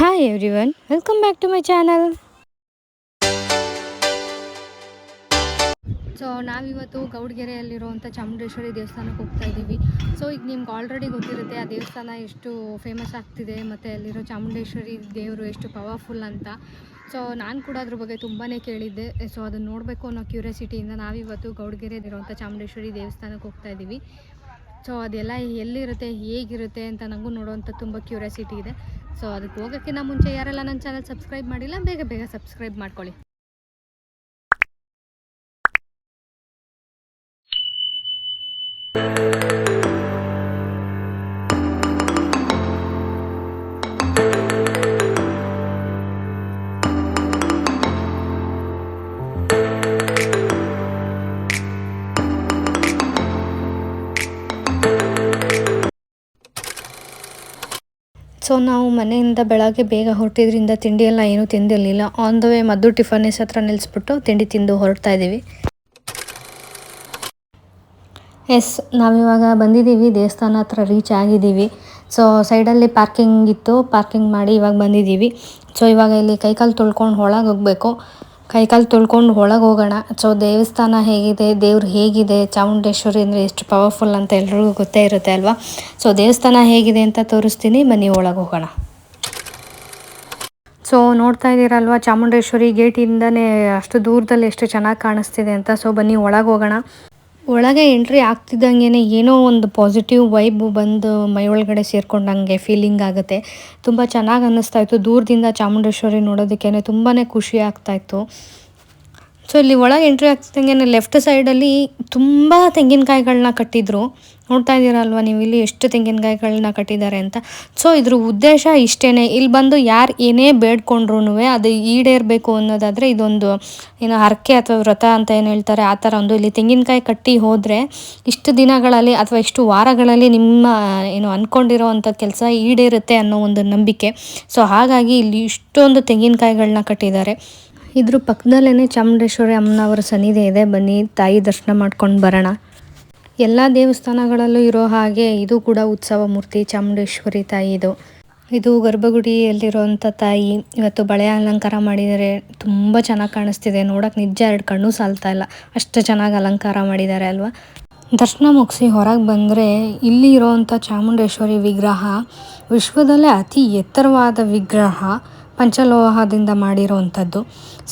Hi everyone welcome back to my channel so ನಾವಿವತ್ತು ಗೌಡ್ಗೆರೆಯಲ್ಲಿರುವಂಥ ಚಾಮುಂಡೇಶ್ವರಿ ದೇವಸ್ಥಾನಕ್ಕೆ ಹೋಗ್ತಾ ಇದ್ದೀವಿ. ಸೊ ಈಗ ನಿಮ್ಗೆ ಆಲ್ರೆಡಿ ಗೊತ್ತಿರುತ್ತೆ, ಆ ದೇವಸ್ಥಾನ ಎಷ್ಟು ಫೇಮಸ್ ಆಗ್ತಿದೆ, ಮತ್ತು ಅಲ್ಲಿರೋ ಚಾಮುಂಡೇಶ್ವರಿ ದೇವರು ಎಷ್ಟು ಪವರ್ಫುಲ್ ಅಂತ. ಸೊ ನಾನು ಕೂಡ ಅದ್ರ ಬಗ್ಗೆ ತುಂಬಾ ಕೇಳಿದ್ದೆ. ಸೊ ಅದನ್ನು ನೋಡಬೇಕು ಅನ್ನೋ ಕ್ಯೂರಿಯಾಸಿಟಿಯಿಂದ ನಾವಿವತ್ತು ಗೌಡ್ಗೆರೆಯಲ್ಲಿರುವಂಥ ಚಾಮುಂಡೇಶ್ವರಿ ದೇವಸ್ಥಾನಕ್ಕೆ ಹೋಗ್ತಾ ಇದ್ದೀವಿ. ಸೊ ಅದೆಲ್ಲ ಎಲ್ಲಿರುತ್ತೆ, ಹೇಗಿರುತ್ತೆ ಅಂತ ನನಗೂ ನೋಡೋವಂಥ ತುಂಬ ಕ್ಯೂರಿಯಾಸಿಟಿ ಇದೆ. ಸೊ ಅದಕ್ಕೆ ಹೋಗೋಕ್ಕಿಂತ ಮುಂಚೆ ಯಾರೆಲ್ಲ ನನ್ನ ಚಾನಲ್ ಸಬ್ಸ್ಕ್ರೈಬ್ ಮಾಡಿಲ್ಲ ಬೇಗ ಬೇಗ ಸಬ್ಸ್ಕ್ರೈಬ್ ಮಾಡ್ಕೊಳ್ಳಿ. ಸೊ ನಾವು ಮನೆಯಿಂದ ಬೆಳಗ್ಗೆ ಬೇಗ ಹೊರಟಿದ್ರಿಂದ ತಿಂಡಿ ಎಲ್ಲ ಏನೂ ತಿಂದಿರಲಿಲ್ಲ. ಆನ್ ದ ವೇ ಮದ್ದು ಟಿಫನ್ಸ್ ಹತ್ರ ನಿಲ್ಲಿಸ್ಬಿಟ್ಟು ತಿಂಡಿ ತಿಂದು ಹೊರಡ್ತಾ ಇದ್ದೀವಿ. ಎಸ್ ನಾವಿವಾಗ ಬಂದಿದ್ದೀವಿ. ದೇವಸ್ಥಾನ ಹತ್ರ ರೀಚ್ ಆಗಿದ್ದೀವಿ. ಸೊ ಸೈಡಲ್ಲಿ ಪಾರ್ಕಿಂಗ್ ಇತ್ತು. ಪಾರ್ಕಿಂಗ್ ಮಾಡಿ ಇವಾಗ ಬಂದಿದ್ದೀವಿ. ಸೊ ಇವಾಗ ಇಲ್ಲಿ ಕೈಕಾಲು ತೊಳ್ಕೊಂಡು ಒಳಗೆ ಹೋಗಬೇಕು. ಕೈಕಾಲು ತೊಳ್ಕೊಂಡು ಒಳಗೆ ಹೋಗೋಣ. ಸೊ ದೇವಸ್ಥಾನ ಹೇಗಿದೆ, ದೇವ್ರು ಹೇಗಿದೆ, ಚಾಮುಂಡೇಶ್ವರಿ ಅಂದರೆ ಎಷ್ಟು ಪವರ್ಫುಲ್ ಅಂತ ಎಲ್ರಿಗೂ ಗೊತ್ತೇ ಇರುತ್ತೆ ಅಲ್ವಾ? ಸೊ ದೇವಸ್ಥಾನ ಹೇಗಿದೆ ಅಂತ ತೋರಿಸ್ತೀನಿ, ಬನ್ನಿ ಒಳಗೆ ಹೋಗೋಣ. ಸೊ ನೋಡ್ತಾ ಇದ್ದೀರಲ್ವ, ಚಾಮುಂಡೇಶ್ವರಿ ಗೇಟಿಂದನೇ ಅಷ್ಟು ದೂರದಲ್ಲಿ ಎಷ್ಟು ಚೆನ್ನಾಗಿ ಕಾಣಿಸ್ತಿದೆ ಅಂತ. ಸೊ ಬನ್ನಿ ಒಳಗೆ ಹೋಗೋಣ. ಒಳಗೆ ಎಂಟ್ರಿ ಆಗ್ತಿದ್ದಂಗೆ ಏನೋ ಒಂದು ಪಾಸಿಟಿವ್ ವೈಬ್ ಬಂದು ಮೈ ಒಳಗಡೆ ಸೇರ್ಕೊಂಡಂಗೆ ಫೀಲಿಂಗ್ ಆಗುತ್ತೆ. ತುಂಬ ಚೆನ್ನಾಗಿ ಅನ್ನಿಸ್ತಾ ಇತ್ತು. ದೂರದಿಂದ ಚಾಮುಂಡೇಶ್ವರಿ ನೋಡೋದಕ್ಕೇ ತುಂಬಾ ಖುಷಿ ಆಗ್ತಾ ಇತ್ತು. ಸೊ ಇಲ್ಲಿ ಒಳಗೆ ಎಂಟ್ರಿ ಆಗ್ತಿದ್ದಂಗೆ ಲೆಫ್ಟ್ ಸೈಡಲ್ಲಿ ತುಂಬ ತೆಂಗಿನಕಾಯಿಗಳನ್ನ ಕಟ್ಟಿದ್ರು. ನೋಡ್ತಾ ಇದ್ದೀರಲ್ವ ನೀವು? ಇಲ್ಲಿ ಎಷ್ಟು ತೆಂಗಿನಕಾಯಿಗಳನ್ನ ಕಟ್ಟಿದ್ದಾರೆ ಅಂತ. ಸೊ ಇದ್ರ ಉದ್ದೇಶ ಇಷ್ಟೇ ಇಲ್ಲಿ ಬಂದು ಯಾರು ಏನೇ ಬೇಡ್ಕೊಂಡ್ರು ಅದು ಈಡೇರಬೇಕು ಅನ್ನೋದಾದರೆ ಇದೊಂದು, ಏನು ಹರಕೆ ಅಥವಾ ವ್ರತ ಅಂತ ಏನು ಹೇಳ್ತಾರೆ, ಆ ಥರ ಒಂದು ಇಲ್ಲಿ ತೆಂಗಿನಕಾಯಿ ಕಟ್ಟಿ ಹೋದರೆ ಇಷ್ಟು ದಿನಗಳಲ್ಲಿ ಅಥವಾ ಇಷ್ಟು ವಾರಗಳಲ್ಲಿ ನಿಮ್ಮ, ಏನು ಅಂದ್ಕೊಂಡಿರೋ ಅಂಥ ಕೆಲಸ ಈಡೇರುತ್ತೆ ಅನ್ನೋ ಒಂದು ನಂಬಿಕೆ. ಸೊ ಹಾಗಾಗಿ ಇಲ್ಲಿ ಇಷ್ಟೊಂದು ತೆಂಗಿನಕಾಯಿಗಳನ್ನ ಕಟ್ಟಿದ್ದಾರೆ. ಇದ್ರ ಪಕ್ಕದಲ್ಲೇ ಚಾಮುಂಡೇಶ್ವರಿ ಅಮ್ಮನವರ ಸನ್ನಿಧಿ ಇದೆ. ಬನ್ನಿ, ತಾಯಿ ದರ್ಶನ ಮಾಡ್ಕೊಂಡು ಬರೋಣ. ಎಲ್ಲ ದೇವಸ್ಥಾನಗಳಲ್ಲೂ ಇರೋ ಹಾಗೆ ಇದು ಕೂಡ ಉತ್ಸವ ಮೂರ್ತಿ, ಚಾಮುಂಡೇಶ್ವರಿ ತಾಯಿದು ಇದು. ಗರ್ಭಗುಡಿಯಲ್ಲಿರುವಂಥ ತಾಯಿ. ಇವತ್ತು ಬಳೆ ಅಲಂಕಾರ ಮಾಡಿದರೆ ತುಂಬ ಚೆನ್ನಾಗಿ ಕಾಣಿಸ್ತಿದೆ. ನೋಡೋಕೆ ನಿಜ ಎರಡು ಕಣ್ಣು ಸಾಲ್ತಾ ಇಲ್ಲ. ಅಷ್ಟು ಚೆನ್ನಾಗಿ ಅಲಂಕಾರ ಮಾಡಿದ್ದಾರೆ ಅಲ್ವಾ? ದರ್ಶನ ಮುಗಿಸಿ ಹೊರಗೆ ಬಂದರೆ ಇಲ್ಲಿ ಇರೋವಂಥ ಚಾಮುಂಡೇಶ್ವರಿ ವಿಗ್ರಹ ವಿಶ್ವದಲ್ಲೇ ಅತಿ ಎತ್ತರವಾದ ವಿಗ್ರಹ. ಪಂಚಲೋಹದಿಂದ ಮಾಡಿರೋವಂಥದ್ದು.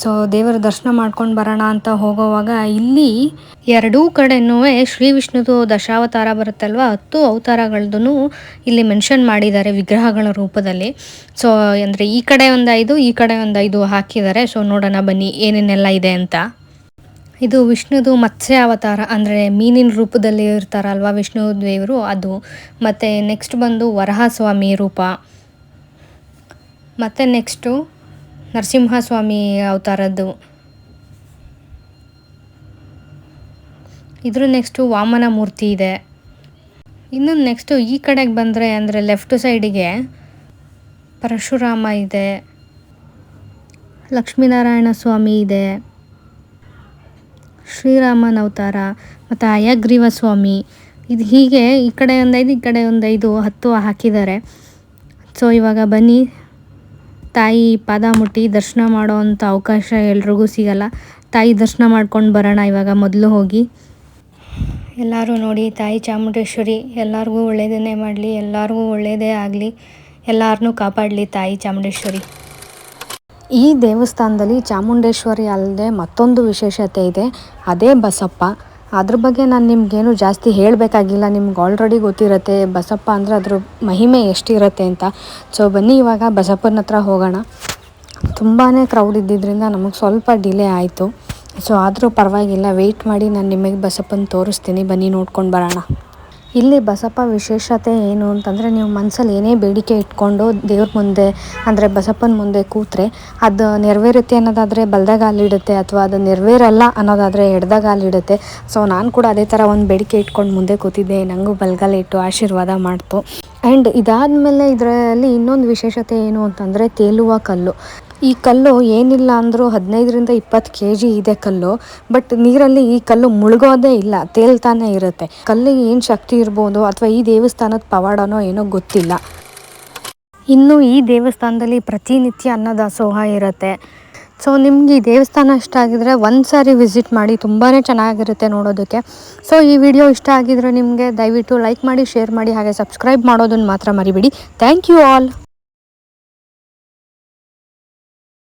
ಸೊ ದೇವರ ದರ್ಶನ ಮಾಡ್ಕೊಂಡು ಬರೋಣ ಅಂತ ಹೋಗೋವಾಗ ಇಲ್ಲಿ ಎರಡೂ ಕಡೆನೂ ಶ್ರೀ ವಿಷ್ಣುದು ದಶಾವತಾರ ಬರುತ್ತಲ್ವ? ಹತ್ತು ಅವತಾರಗಳದ್ದು ಇಲ್ಲಿ ಮೆನ್ಷನ್ ಮಾಡಿದ್ದಾರೆ ವಿಗ್ರಹಗಳ ರೂಪದಲ್ಲಿ. ಸೊ ಅಂದರೆ ಈ ಕಡೆ ಒಂದು ಐದು, ಈ ಕಡೆ ಒಂದು ಐದು ಹಾಕಿದ್ದಾರೆ. ಸೊ ನೋಡೋಣ ಬನ್ನಿ ಏನೇನೆಲ್ಲ ಇದೆ ಅಂತ. ಇದು ವಿಷ್ಣುದು ಮತ್ಸ್ಯ ಅವತಾರ, ಅಂದರೆ ಮೀನಿನ ರೂಪದಲ್ಲಿ ಇರ್ತಾರಲ್ವ ವಿಷ್ಣು ದೇವರು ಅದು. ಮತ್ತು ನೆಕ್ಸ್ಟ್ ಬಂದು ವರಹಸ್ವಾಮಿ ರೂಪ. ಮತ್ತು ನೆಕ್ಸ್ಟು ನರಸಿಂಹಸ್ವಾಮಿ ಅವತಾರದ್ದು. ಇದ್ರ ನೆಕ್ಸ್ಟು ವಾಮನ ಮೂರ್ತಿ ಇದೆ. ಇನ್ನೊಂದು ನೆಕ್ಸ್ಟು ಈ ಕಡೆಗೆ ಬಂದರೆ ಅಂದರೆ ಲೆಫ್ಟ್ ಸೈಡಿಗೆ ಪರಶುರಾಮ ಇದೆ. ಲಕ್ಷ್ಮೀನಾರಾಯಣ ಸ್ವಾಮಿ ಇದೆ. ಶ್ರೀರಾಮನ ಅವತಾರ ಮತ್ತು ಅಯಗ್ರೀವ ಸ್ವಾಮಿ. ಇದು ಹೀಗೆ ಈ ಕಡೆ ಒಂದೈದು ಈ ಕಡೆ ಒಂದೈದು ಹತ್ತು ಹಾಕಿದ್ದಾರೆ. ಸೊ ಇವಾಗ ಬನ್ನಿ. ತಾಯಿ ಪಾದ ಮುಟ್ಟಿ ದರ್ಶನ ಮಾಡೋ ಅಂಥ ಅವಕಾಶ ಎಲ್ರಿಗೂ ಸಿಗಲ್ಲ. ತಾಯಿ ದರ್ಶನ ಮಾಡ್ಕೊಂಡು ಬರೋಣ ಇವಾಗ ಮೊದಲು ಹೋಗಿ. ಎಲ್ಲರೂ ನೋಡಿ, ತಾಯಿ ಚಾಮುಂಡೇಶ್ವರಿ, ಎಲ್ಲರಿಗೂ ಒಳ್ಳೆಯದನ್ನೇ ಮಾಡಲಿ, ಎಲ್ಲರಿಗೂ ಒಳ್ಳೆಯದೇ ಆಗಲಿ ಎಲ್ಲರನ್ನೂ ಕಾಪಾಡಲಿ ತಾಯಿ ಚಾಮುಂಡೇಶ್ವರಿ. ಈ ದೇವಸ್ಥಾನದಲ್ಲಿ ಚಾಮುಂಡೇಶ್ವರಿ ಅಲ್ಲದೆ ಮತ್ತೊಂದು ವಿಶೇಷತೆ ಇದೆ. ಅದೇ ಬಸಪ್ಪ. ಅದ್ರ ಬಗ್ಗೆ ನಾನು ನಿಮಗೇನು ಜಾಸ್ತಿ ಹೇಳಬೇಕಾಗಿಲ್ಲ. ನಿಮ್ಗೆ ಆಲ್ರೆಡಿ ಗೊತ್ತಿರುತ್ತೆ, ಬಸಪ್ಪ ಅಂದರೆ ಅದ್ರ ಮಹಿಮೆ ಎಷ್ಟಿರುತ್ತೆ ಅಂತ. ಸೊ ಬನ್ನಿ ಇವಾಗ ಬಸಪ್ಪನ ಹತ್ರ ಹೋಗೋಣ. ತುಂಬಾ ಕ್ರೌಡ್ ಇದ್ದಿದ್ದರಿಂದ ನಮಗೆ ಸ್ವಲ್ಪ ಡಿಲೇ ಆಯಿತು. ಸೊ ಆದರೂ ಪರವಾಗಿಲ್ಲ ವೆಯ್ಟ್ ಮಾಡಿ ನಾನು ನಿಮಗೆ ಬಸಪ್ಪನ ತೋರಿಸ್ತೀನಿ. ಬನ್ನಿ ನೋಡ್ಕೊಂಡು ಬರೋಣ. ಇಲ್ಲಿ ಬಸಪ್ಪ ವಿಶೇಷತೆ ಏನು ಅಂತಂದರೆ ನೀವು ಮನಸ್ಸಲ್ಲಿ ಏನೇ ಬೇಡಿಕೆ ಇಟ್ಕೊಂಡು ದೇವ್ರ ಮುಂದೆ, ಅಂದರೆ ಬಸಪ್ಪನ ಮುಂದೆ ಕೂತ್ರೆ ಅದು ನೆರವೇರುತ್ತೆ ಅನ್ನೋದಾದರೆ ಬಲ್ದಾಗಾಲಿಡುತ್ತೆ ಅಥವಾ ಅದು ನೆರವೇರಲ್ಲ ಅನ್ನೋದಾದರೆ ಎಡ್ದಾಗಾಲಿಡುತ್ತೆ ಸೊ ನಾನು ಕೂಡ ಅದೇ ಥರ ಒಂದು ಬೇಡಿಕೆ ಇಟ್ಕೊಂಡು ಮುಂದೆ ಕೂತಿದ್ದೆ. ನನಗೂ ಬಲ್ಗಾಲ ಇಟ್ಟು ಆಶೀರ್ವಾದ ಮಾಡ್ತು. ಆ್ಯಂಡ್ ಇದಾದಮೇಲೆ ಇದರಲ್ಲಿ ಇನ್ನೊಂದು ವಿಶೇಷತೆ ಏನು ಅಂತಂದರೆ ತೇಲುವ ಕಲ್ಲು. ಈ ಕಲ್ಲು ಏನಿಲ್ಲ ಅಂದರೂ ಹದಿನೈದರಿಂದ ಇಪ್ಪತ್ತು ಕೆ ಜಿ ಇದೆ ಕಲ್ಲು, ಬಟ್ ನೀರಲ್ಲಿ ಈ ಕಲ್ಲು ಮುಳುಗೋದೇ ಇಲ್ಲ ತೇಲ್ತಾನೆ ಇರುತ್ತೆ. ಕಲ್ಲಿಗೆ ಏನು ಶಕ್ತಿ ಇರ್ಬೋದು ಅಥವಾ ಈ ದೇವಸ್ಥಾನದ ಪವಾಡನೋ ಏನೋ ಗೊತ್ತಿಲ್ಲ. ಇನ್ನು ಈ ದೇವಸ್ಥಾನದಲ್ಲಿ ಪ್ರತಿನಿತ್ಯ ಅನ್ನದಾಸೋಹ ಇರುತ್ತೆ. ಸೊ ನಿಮ್ಗೆ ಈ ದೇವಸ್ಥಾನ ಇಷ್ಟ ಆಗಿದ್ರೆ ಒಂದು ಸಾರಿ ವಿಸಿಟ್ ಮಾಡಿ ತುಂಬಾ ಚೆನ್ನಾಗಿರುತ್ತೆ ನೋಡೋದಕ್ಕೆ. ಸೊ ಈ ವಿಡಿಯೋ ಇಷ್ಟ ಆಗಿದ್ರೆ ನಿಮಗೆ ದಯವಿಟ್ಟು ಲೈಕ್ ಮಾಡಿ ಶೇರ್ ಮಾಡಿ, ಹಾಗೆ ಸಬ್ಸ್ಕ್ರೈಬ್ ಮಾಡೋದನ್ನು ಮಾತ್ರ ಮರಿಬೇಡಿ. Thank you all